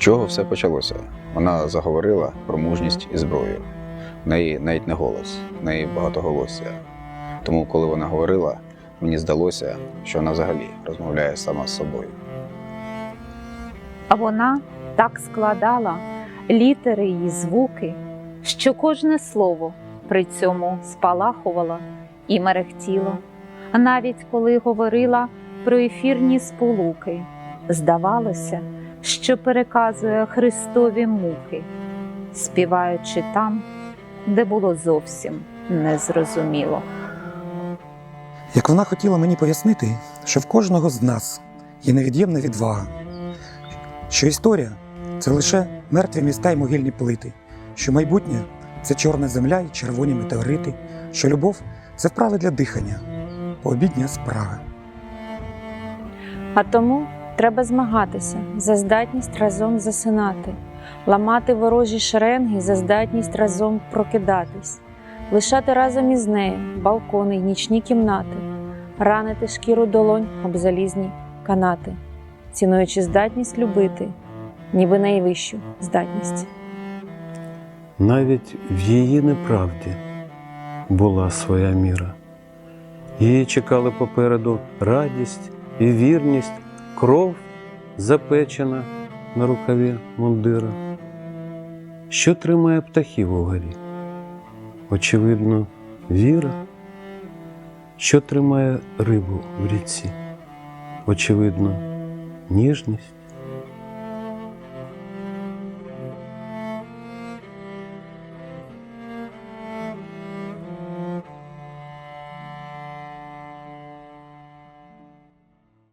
чого все почалося? Вона заговорила про мужність і зброю. В неї навіть не голос, в неї багатоголосся. Тому, коли вона говорила, мені здалося, що вона взагалі розмовляє сама з собою. А вона так складала літери і звуки, що кожне слово при цьому спалахувало і мерехтіло. Навіть коли говорила про ефірні сполуки, здавалося, що переказує Христові муки, співаючи там, де було зовсім незрозуміло. Як вона хотіла мені пояснити, що в кожного з нас є невід'ємна відвага, що історія це лише мертві міста й могильні плити, що майбутнє це чорна земля і червоні метеорити, що любов це вправи для дихання, пообідня справа. А тому треба змагатися за здатність разом засинати, ламати ворожі шеренги за здатність разом прокидатись, лишати разом із нею балкони й нічні кімнати, ранити шкіру долонь об залізні канати, цінуючи здатність любити, ніби найвищу здатність. Навіть в її неправді була своя міра. Її чекали попереду радість і вірність, кров запечена на рукаві мундира. Що тримає птахів угорі? Очевидно, віра. Що тримає рибу в ріці? Очевидно, ніжність.